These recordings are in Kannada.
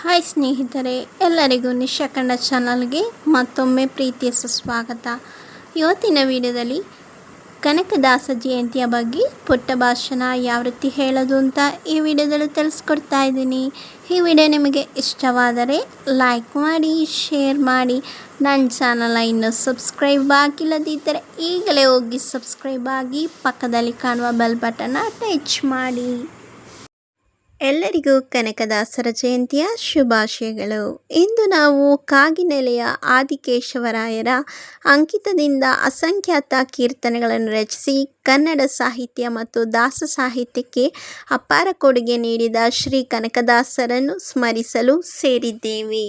ಹಾಯ್ ಸ್ನೇಹಿತರೆ, ಎಲ್ಲರಿಗೂ ನಿಶಾ ಚಾನಲ್ಗೆ ಮತ್ತೊಮ್ಮೆ ಪ್ರೀತಿಯ ಸುಸ್ವಾಗತ. ಇವತ್ತಿನ ವಿಡಿಯೋದಲ್ಲಿ ಕನಕದಾಸ ಜಯಂತಿಯ ಬಗ್ಗೆ ಪುಟ್ಟ ಭಾಷಣ ಯಾವ ರೀತಿ ಹೇಳೋದು ಅಂತ ಈ ವಿಡಿಯೋದಲ್ಲಿ ತಿಳಿಸ್ಕೊಡ್ತಾ ಇದ್ದೀನಿ. ಈ ವಿಡಿಯೋ ನಿಮಗೆ ಇಷ್ಟವಾದರೆ ಲೈಕ್ ಮಾಡಿ, ಶೇರ್ ಮಾಡಿ. ನನ್ನ ಚಾನಲ ಇನ್ನೂ ಸಬ್ಸ್ಕ್ರೈಬ್ ಆಗಿಲ್ಲದಿದ್ದರೆ ಈಗಲೇ ಹೋಗಿ ಸಬ್ಸ್ಕ್ರೈಬ್ ಆಗಿ ಪಕ್ಕದಲ್ಲಿ ಕಾಣುವ ಬೆಲ್ ಬಟನ್ನ ಟಚ್ ಮಾಡಿ. ಎಲ್ಲರಿಗೂ ಕನಕದಾಸರ ಜಯಂತಿಯ ಶುಭಾಶಯಗಳು. ಇಂದು ನಾವು ಕಾಗಿನೆಲೆಯ ಆದಿಕೇಶವರಾಯರ ಅಂಕಿತದಿಂದ ಅಸಂಖ್ಯಾತ ಕೀರ್ತನೆಗಳನ್ನು ರಚಿಸಿ ಕನ್ನಡ ಸಾಹಿತ್ಯ ಮತ್ತು ದಾಸ ಸಾಹಿತ್ಯಕ್ಕೆ ಅಪಾರ ಕೊಡುಗೆ ನೀಡಿದ ಶ್ರೀ ಕನಕದಾಸರನ್ನು ಸ್ಮರಿಸಲು ಸೇರಿದ್ದೇವೆ.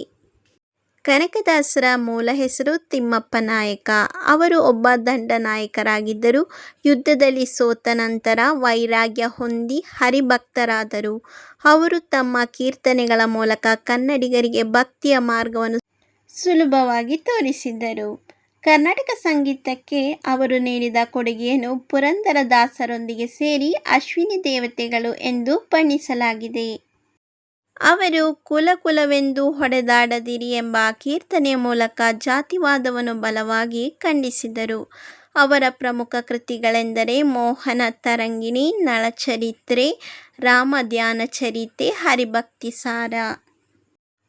ಕನಕದಾಸರ ಮೂಲ ಹೆಸರು ತಿಮ್ಮಪ್ಪ ನಾಯಕ. ಅವರು ಒಬ್ಬ ದಂಡ ನಾಯಕರಾಗಿದ್ದರು. ಯುದ್ಧದಲ್ಲಿ ಸೋತ ನಂತರ ವೈರಾಗ್ಯ ಹೊಂದಿ ಹರಿಭಕ್ತರಾದರು. ಅವರು ತಮ್ಮ ಕೀರ್ತನೆಗಳ ಮೂಲಕ ಕನ್ನಡಿಗರಿಗೆ ಭಕ್ತಿಯ ಮಾರ್ಗವನ್ನು ಸುಲಭವಾಗಿ ತೋರಿಸಿದ್ದರು ಕರ್ನಾಟಕ ಸಂಗೀತಕ್ಕೆ ಅವರು ನೀಡಿದ ಕೊಡುಗೆಯನ್ನು ಪುರಂದರದಾಸರೊಂದಿಗೆ ಸೇರಿ ಅಶ್ವಿನಿ ದೇವತೆಗಳು ಎಂದು ಬಣ್ಣಿಸಲಾಗಿದೆ. ಅವರು ಕುಲ ಕುಲವೆಂದು ಹೊಡೆದಾಡದಿರಿ ಎಂಬ ಕೀರ್ತನೆಯ ಮೂಲಕ ಜಾತಿವಾದವನ್ನು ಬಲವಾಗಿ ಖಂಡಿಸಿದರು. ಅವರ ಪ್ರಮುಖ ಕೃತಿಗಳೆಂದರೆ ಮೋಹನ ತರಂಗಿಣಿ, ನಳಚರಿತ್ರೆ ರಾಮ ಧ್ಯಾನ ಚರಿತೆ ಹರಿಭಕ್ತಿ ಸಾರ.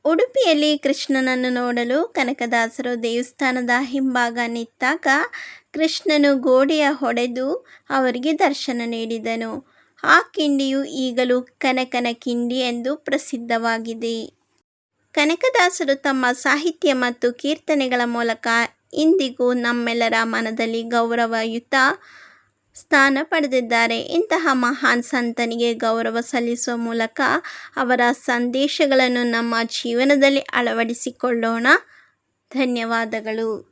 ಉಡುಪಿಯಲ್ಲಿ ಕೃಷ್ಣನನ್ನು ನೋಡಲು ಕನಕದಾಸರು ದೇವಸ್ಥಾನದ ಹಿಂಭಾಗ ನಿಂತಾಗ ಕೃಷ್ಣನು ಗೋಡೆಯ ಹೊಡೆದು ಅವರಿಗೆ ದರ್ಶನ ನೀಡಿದನು. ಆ ಕಿಂಡಿಯು ಈಗಲೂ ಕನಕನ ಕಿಂಡಿ ಎಂದು ಪ್ರಸಿದ್ಧವಾಗಿದೆ. ಕನಕದಾಸರು ತಮ್ಮ ಸಾಹಿತ್ಯ ಮತ್ತು ಕೀರ್ತನೆಗಳ ಮೂಲಕ ಇಂದಿಗೂ ನಮ್ಮೆಲ್ಲರ ಮನದಲ್ಲಿ ಗೌರವಯುತ ಸ್ಥಾನ ಪಡೆದಿದ್ದಾರೆ. ಇಂತಹ ಮಹಾನ್ ಸಂತನಿಗೆ ಗೌರವ ಸಲ್ಲಿಸುವ ಮೂಲಕ ಅವರ ಸಂದೇಶಗಳನ್ನು ನಮ್ಮ ಜೀವನದಲ್ಲಿ ಅಳವಡಿಸಿಕೊಳ್ಳೋಣ. ಧನ್ಯವಾದಗಳು.